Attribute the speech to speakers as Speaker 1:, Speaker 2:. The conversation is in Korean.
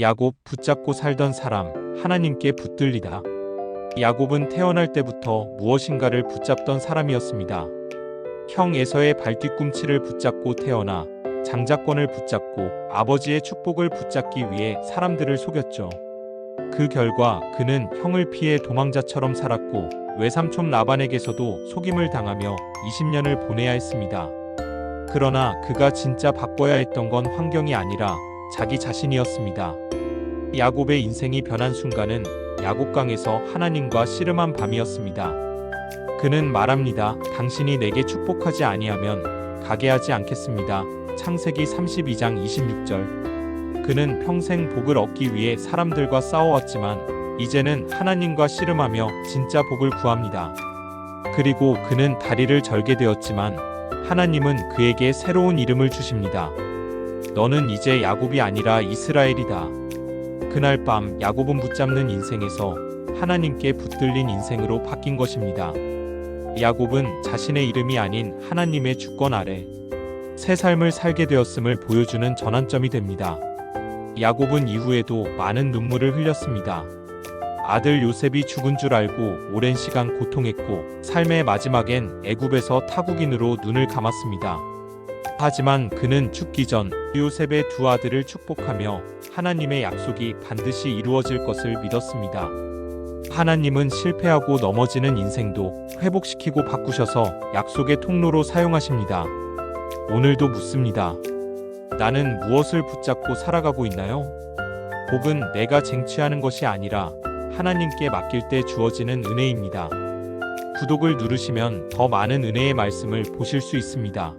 Speaker 1: 야곱 붙잡고 살던 사람 하나님께 붙들리다. 야곱은 태어날 때부터 무엇인가를 붙잡던 사람이었습니다. 형 에서의 발뒤꿈치를 붙잡고 태어나 장자권을 붙잡고 아버지의 축복을 붙잡기 위해 사람들을 속였죠. 그 결과 그는 형을 피해 도망자처럼 살았고 외삼촌 라반에게서도 속임을 당하며 20년을 보내야 했습니다. 그러나 그가 진짜 바꿔야 했던 건 환경이 아니라 자기 자신이었습니다. 야곱의 인생이 변한 순간은 야곱강에서 하나님과 씨름한 밤이었습니다. 그는 말합니다. 당신이 내게 축복하지 아니하면 가게 하지 않겠습니다. 창세기 32장 26절. 그는 평생 복을 얻기 위해 사람들과 싸워왔지만 이제는 하나님과 씨름하며 진짜 복을 구합니다. 그리고 그는 다리를 절게 되었지만 하나님은 그에게 새로운 이름을 주십니다. 너는 이제 야곱이 아니라 이스라엘이다. 그날 밤 야곱은 붙잡는 인생에서 하나님께 붙들린 인생으로 바뀐 것입니다. 야곱은 자신의 이름이 아닌 하나님의 주권 아래 새 삶을 살게 되었음을 보여주는 전환점이 됩니다. 야곱은 이후에도 많은 눈물을 흘렸습니다. 아들 요셉이 죽은 줄 알고 오랜 시간 고통했고 삶의 마지막엔 애굽에서 타국인으로 눈을 감았습니다. 하지만 그는 죽기 전 요셉의 두 아들을 축복하며 하나님의 약속이 반드시 이루어질 것을 믿었습니다. 하나님은 실패하고 넘어지는 인생도 회복시키고 바꾸셔서 약속의 통로로 사용하십니다. 오늘도 묻습니다. 나는 무엇을 붙잡고 살아가고 있나요? 복은 내가 쟁취하는 것이 아니라 하나님께 맡길 때 주어지는 은혜입니다. 구독을 누르시면 더 많은 은혜의 말씀을 보실 수 있습니다.